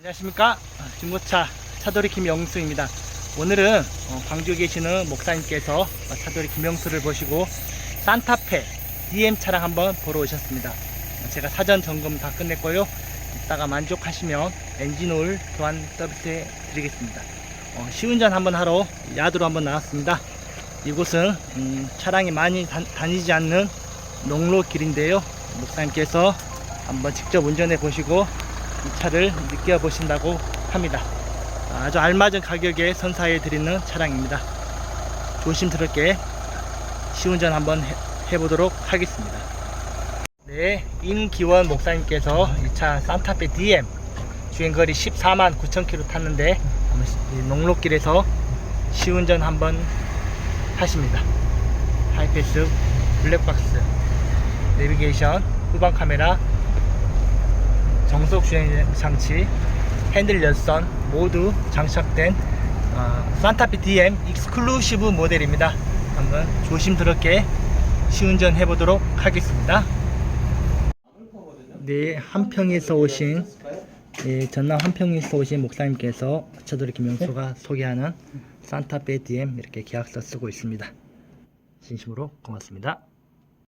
안녕하십니까? 중고차 차돌이 김영수입니다. 오늘은 어, 광주에 계시는 목사님께서 어, 차돌이 김영수를 보시고 산타페 DM 차량 한번 보러 오셨습니다. 어, 제가 사전 점검 다 끝냈고요. 이따가 만족하시면 엔진오일 교환 서비스 해 드리겠습니다. 어, 시운전 한번 하러 야드로 한번 나왔습니다. 이곳은 음, 차량이 많이 다, 다니지 않는 농로 길인데요. 목사님께서 한번 직접 운전해 보시고 이 차를 느껴보신다고 합니다. 아주 알맞은 가격에 선사해 드리는 차량입니다. 조심스럽게 시운전 한번 해, 해보도록 하겠습니다. 네, 임기원 목사님께서 이 차 산타페 DM 주행거리 14만 9천 킬로 탔는데 이 농로길에서 시운전 한번 하십니다. 하이패스 블랙박스 내비게이션 후방 카메라 정속 주행 장치, 핸들 열선 모두 장착된 어, 산타페 DM 익스클루시브 모델입니다. 한번 조심스럽게 시운전 해보도록 하겠습니다. 네, 한평에서 오신 네, 전남 한평에서 오신 목사님께서 차돌이 김영수가 소개하는 산타페 DM 이렇게 계약서 쓰고 있습니다. 진심으로 고맙습니다.